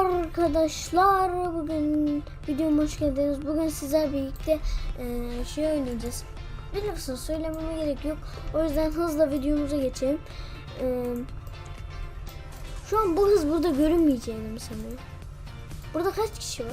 Arkadaşlar bugün videoma hoş geldiniz. Bugün sizler birlikte eee, şey oynayacağız. Biliyorsunuz söylememe gerek yok. O yüzden hızla videomuza geçelim. Eee, şu an bu hız burada görünmeyeceğini mi sanıyorum? Burada kaç kişi var?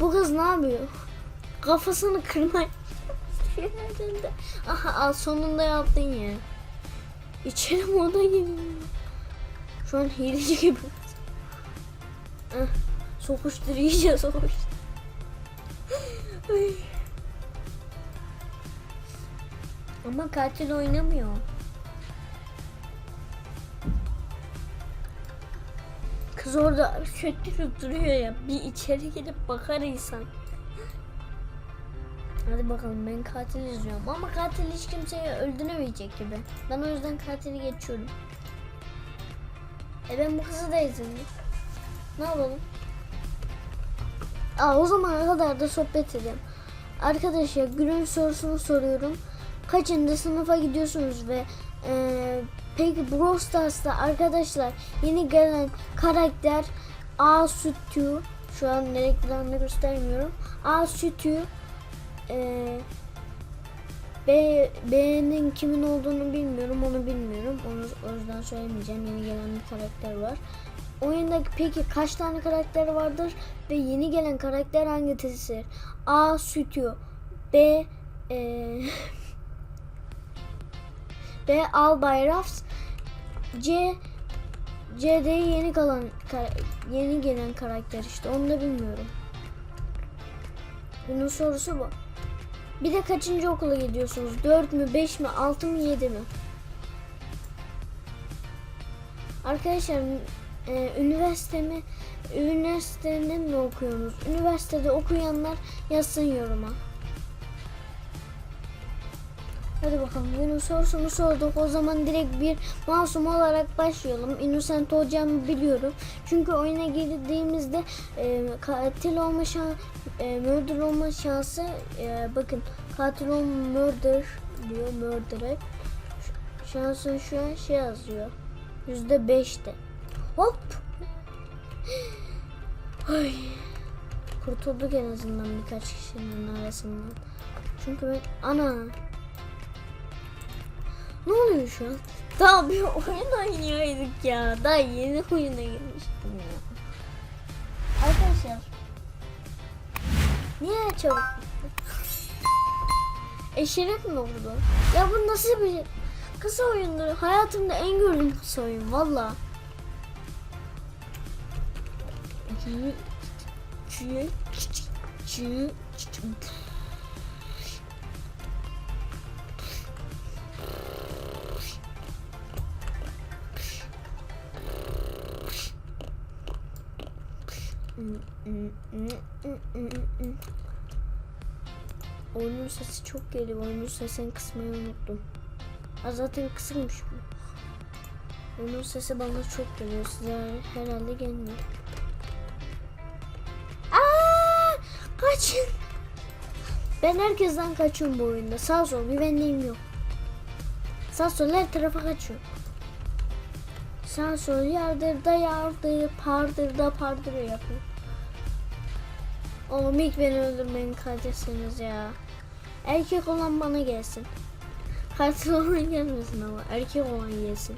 Bu kız ne yapıyor? Kafasını kırmay. Aha sonunda yaptın ya. İçeri moda geliyor. Şu an hileci gibi. Ah, sokuştur iyice sokuştur. Ay. Ama katil oynamıyor. Kız orada kötü duruyor ya. Bir içeri gidip bakar insan. Hadi bakalım ben katil izliyorum ama katil hiç kimseyi öldüremeyecek gibi. Ben o yüzden katili geçiyorum. E ben bu kızı da izledim. Ne yapalım? Aa, o zamana kadar da sohbet edelim. Arkadaşlar günün sorusunu soruyorum. Kaçıncı sınıfa gidiyorsunuz ve e, peki Brawl Stars'ta arkadaşlar yeni gelen karakter A Sütü şu an ne reklamını göstermiyorum. A Sütü e, B, B'nin kimin olduğunu bilmiyorum, onu bilmiyorum. Onu o yüzden söylemeyeceğim. Yeni gelen bir karakter var. Oyunda peki kaç tane karakter vardır ve yeni gelen karakter hangisidir? A. Sütü B. E, B. Albayrax C. C de yeni kalan yeni gelen karakter işte onu da bilmiyorum. Bunun sorusu bu. Bir de kaçıncı okula gidiyorsunuz? 4 mü, 5 mi, 6 mı, 7 mi? Arkadaşlar e, üniversitemi üniversitede mi okuyorsunuz? Üniversitede okuyanlar yazsın yoruma. Hadi bakalım günün sorusunu sorduk. O zaman direkt bir masum olarak başlayalım. Innocent olacağımı biliyorum. Çünkü oyuna girdiğimizde e, katil olma şansı, e, murder olma şansı e, bakın katil ol murder diyor murder şansın şu an şey yazıyor. Yüzde beşte. Hop. Ay. Kurtulduk en azından birkaç kişinin arasından. Çünkü ben ana ne oluyor şu an? Daha bir oyun oynuyorduk ya. Daha yeni oyuna girmiştim ya. Arkadaşlar. Niye çabuk? Eşerek mi oldu? Ya bu nasıl bir kısa oyundur? Hayatımda en gördüğüm kısa oyun valla. Oyunun sesi çok geliyor. Oyunun sesini kısmayı unuttum. Ha, zaten kısılmış bu. Oyunun sesi bana çok geliyor. Size herhalde gelmiyor. Kaçın. Ben herkesten kaçıyorum bu oyunda. Sağ sol güvenliğim yok. Sağ sol her tarafa kaçıyorum. Sağ sol yardır da yardır, pardır da pardır yapıyor. Oğlum ilk beni öldürmeyin kardeşsiniz ya. Erkek olan bana gelsin. Katil olan gelmesin ama erkek olan gelsin.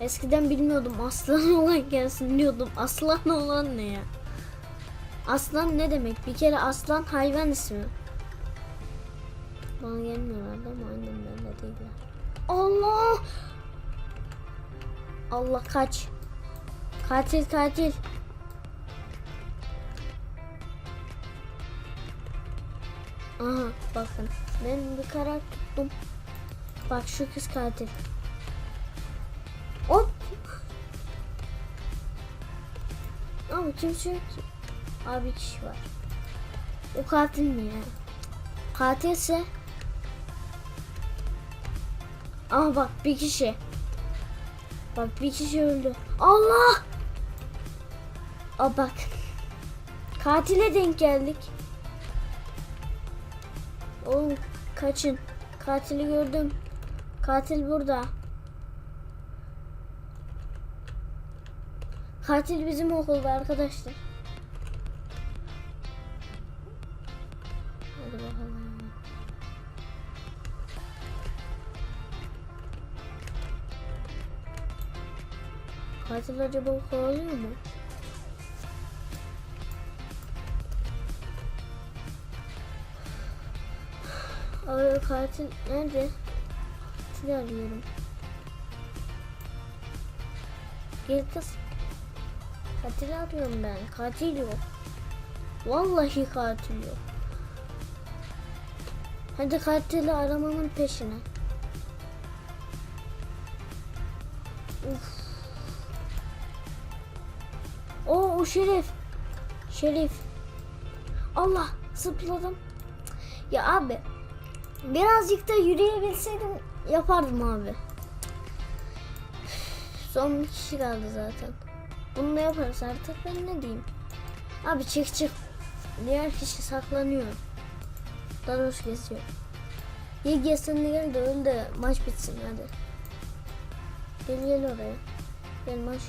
Eskiden bilmiyordum aslan olan gelsin diyordum. Aslan olan ne ya? Aslan ne demek? Bir kere aslan hayvan ismi. Bana gelmiyorlar değil mi? Aynen bende değiller. Allah! Allah kaç. Katil katil. Aha bakın ben bir karar tuttum. Bak şu kız katil. Hop. Ama kimse yok ki. Abi kişi var. O katil mi ya? Katilse Aha bak bir kişi. Bak bir kişi öldü. Allah! Aa bak. Katile denk geldik. Oğlum kaçın. Katili gördüm. Katil burada. Katil bizim okulda arkadaşlar. Katil acaba kovalıyor mu? Abi katil nerede? Katili arıyorum. Gel kız. Katil arıyorum ben. Katil yok. Vallahi katil yok. Hadi katili aramamın peşine. O Şerif. Şerif. Allah zıpladım. Ya abi birazcık da yürüyebilseydim yapardım abi. Son bir kişi kaldı zaten. Bunu da yaparız artık ben ne diyeyim. Abi çık çık. Diğer kişi saklanıyor. Daros geziyor. İyi gelsin de gel de öl de maç bitsin hadi. Gel gel oraya. Gel maç.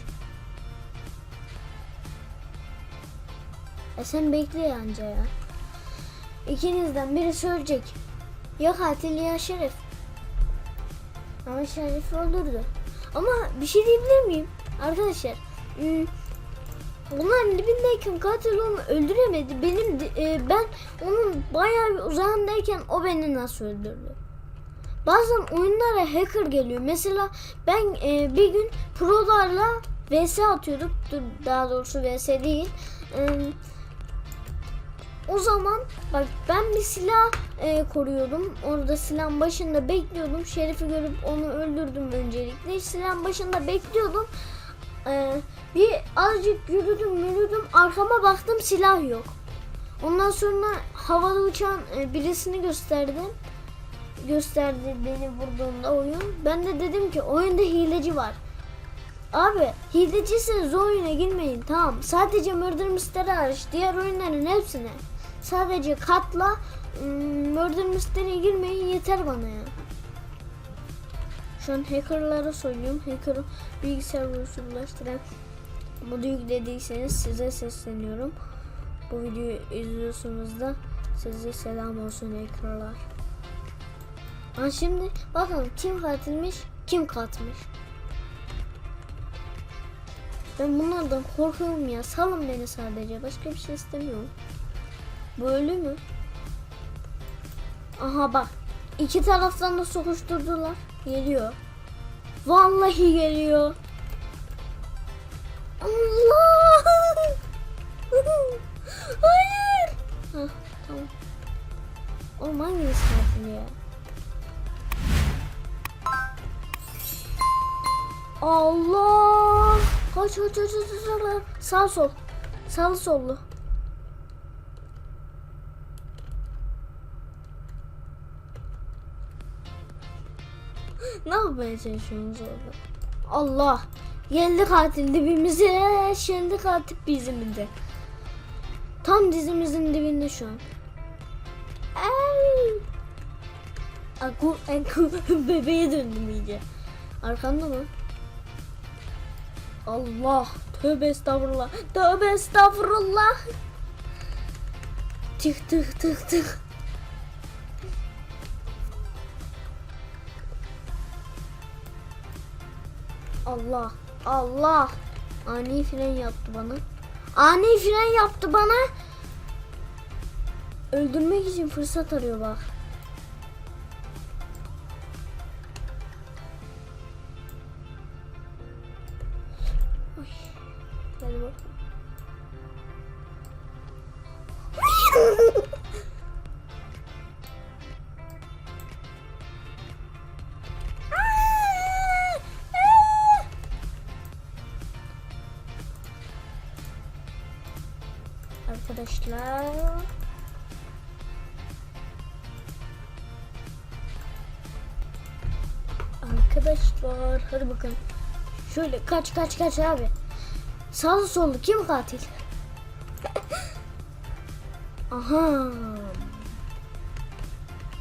E sen bekle anca ya. İkinizden biri söyleyecek. Ya katil ya şerif. Ama şerif öldürdü. Ama bir şey diyebilir miyim? Arkadaşlar. hmm, Onların dibindeyken katil onu öldüremedi. Benim e, ben onun bayağı bir uzağındayken o beni nasıl öldürdü? Bazen oyunlara hacker geliyor. Mesela ben e, bir gün prolarla vs atıyorduk. Daha doğrusu vs değil. E, o zaman bak ben bir silah e, koruyordum. Orada silahın başında bekliyordum. Şerif'i görüp onu öldürdüm öncelikle. Silahın başında bekliyordum. E, bir azıcık yürüdüm yürüdüm. Arkama baktım silah yok. Ondan sonra havada uçan e, birisini gösterdim. Gösterdi beni vurduğunda oyun. Ben de dedim ki oyunda hileci var. Abi hileciyseniz o oyuna girmeyin tamam. Sadece Murder Mystery hariç diğer oyunların hepsine. Sadece katla ım, Murder Mystery'e girmeyin yeter bana ya. Şu an hackerlara söylüyorum. Hacker'ı bilgisayar ulaştıran modu yüklediyseniz size sesleniyorum. Bu videoyu izliyorsunuz da size selam olsun hackerlar. Ha şimdi bakalım kim katilmiş kim katmış. Ben bunlardan korkuyorum ya. Salın beni sadece. Başka bir şey istemiyorum. Ölü mü? Aha bak. İki taraftan da sokuşturdular. Geliyor. Vallahi geliyor. Allah! Hayır! Hah, tamam. Oğlum hangisi katil ya? Allah! Kaç kaç kaç kaç, kaç. Sağ sol. Sağ sollu. Ne yapmaya çalışıyorsunuz orada? Allah! Geldi katil dibimize. Şimdi katil bizimde. Tam dizimizin dibinde şu an. Ay! Aku, aku bebeğe döndüm iyice. Arkanda mı? Allah. Tövbe estağfurullah. Tövbe estağfurullah. Tık tık tık tık. Allah. Allah. Ani fren yaptı bana. Ani fren yaptı bana. Öldürmek için fırsat arıyor bak. Ay, Hadi bak. Arkadaşlar hadi bakalım. Şöyle kaç kaç kaç abi. Sağlı sollu kim katil? Aha.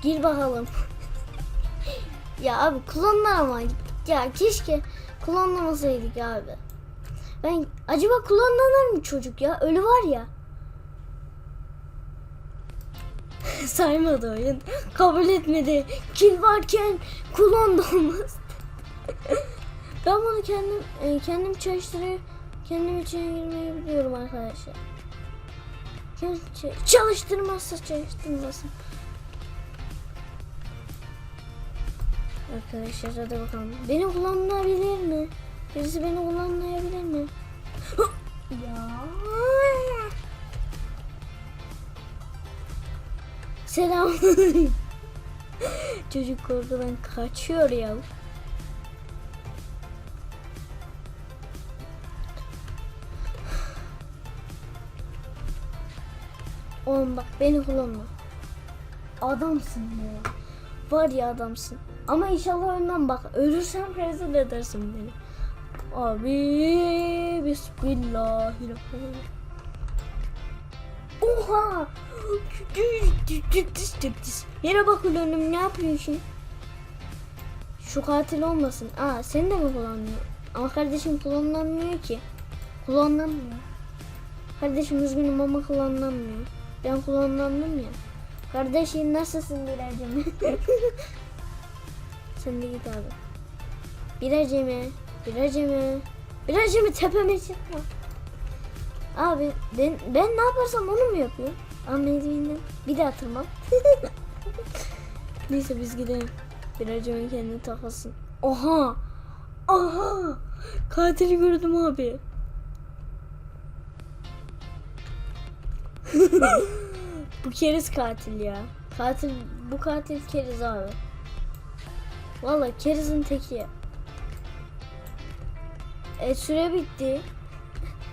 Gir bakalım. ya abi klonlar ama ya keşke klonlamasaydık abi. Ben Acaba kullanılır mı çocuk ya? Ölü var ya. Saymadı oyun. Kabul etmedi. Kil varken kullandı olmaz. ben bunu kendim e, kendim çalıştırıp kendim içine girmeyi biliyorum arkadaşlar. Çalıştırmazsa çalıştırmasın. Arkadaşlar hadi bakalım. Beni kullanabilir mi? Birisi beni kullanmayabilir mi? ya. Selam. Çocuk korkudan kaçıyor ya. Oğlum bak beni kullanma. Adamsın ya. Var ya adamsın. Ama inşallah ölmem bak. Ölürsem rezil edersin beni. Abi Bismillahirrahmanirrahim. Oha! Merhaba kullanım ne yapıyorsun? Şu katil olmasın. Aa sen de mi kullanmıyor? Ama kardeşim kullanılamıyor ki. Kullanılamıyor. Kardeşim üzgünüm ama kullanılamıyor. Ben kullanılamıyorum ya. Kardeşim nasılsın Biracım? sen de git abi. Biracımı, Biracımı, Biracımı tepeme çıkma. Abi ben, ben ne yaparsam onu mu yapıyor? Ama merdivenden bir daha tırman. Neyse biz gidelim. Biracımın kendini takasın. Oha! Aha! Katili gördüm abi. bu keriz katil ya. Katil bu katil keriz abi. Valla kerizin teki. E süre bitti.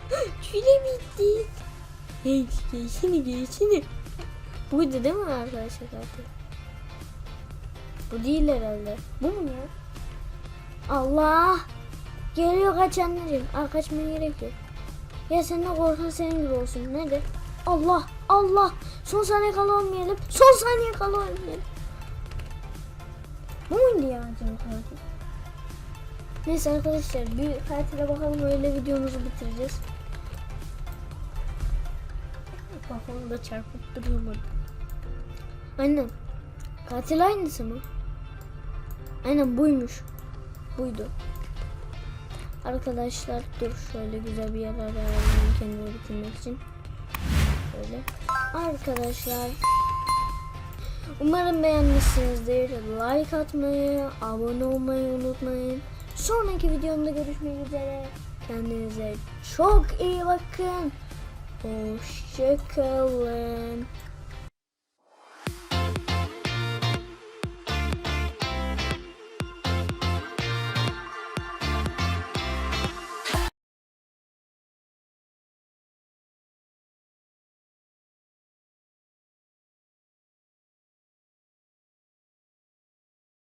süre bitti. Hey geçsene geçsene. Buydu değil mi arkadaşlar katil? Bu değil herhalde. Bu mu ya? Allah! Geliyor kaçanlarım. Aa kaçmaya gerek yok. Ya sen de korkan senin gibi olsun. Nedir? Allah! Allah! Son saniye kala olmayalım. Son saniye kala olmayalım. Bu muydu ya acaba katil? Neyse arkadaşlar bir katile bakalım öyle videomuzu bitireceğiz. Kafamı da çarpıp duruyorum orada. Aynen. Katil aynısı mı? Aynen buymuş. Buydu. Arkadaşlar dur şöyle güzel bir yer arayalım kendimi bitirmek için. Şöyle. Arkadaşlar. Umarım beğenmişsinizdir. Like atmayı, abone olmayı unutmayın. Sonraki videomda görüşmek üzere. Kendinize çok iyi bakın. Hoşçakalın.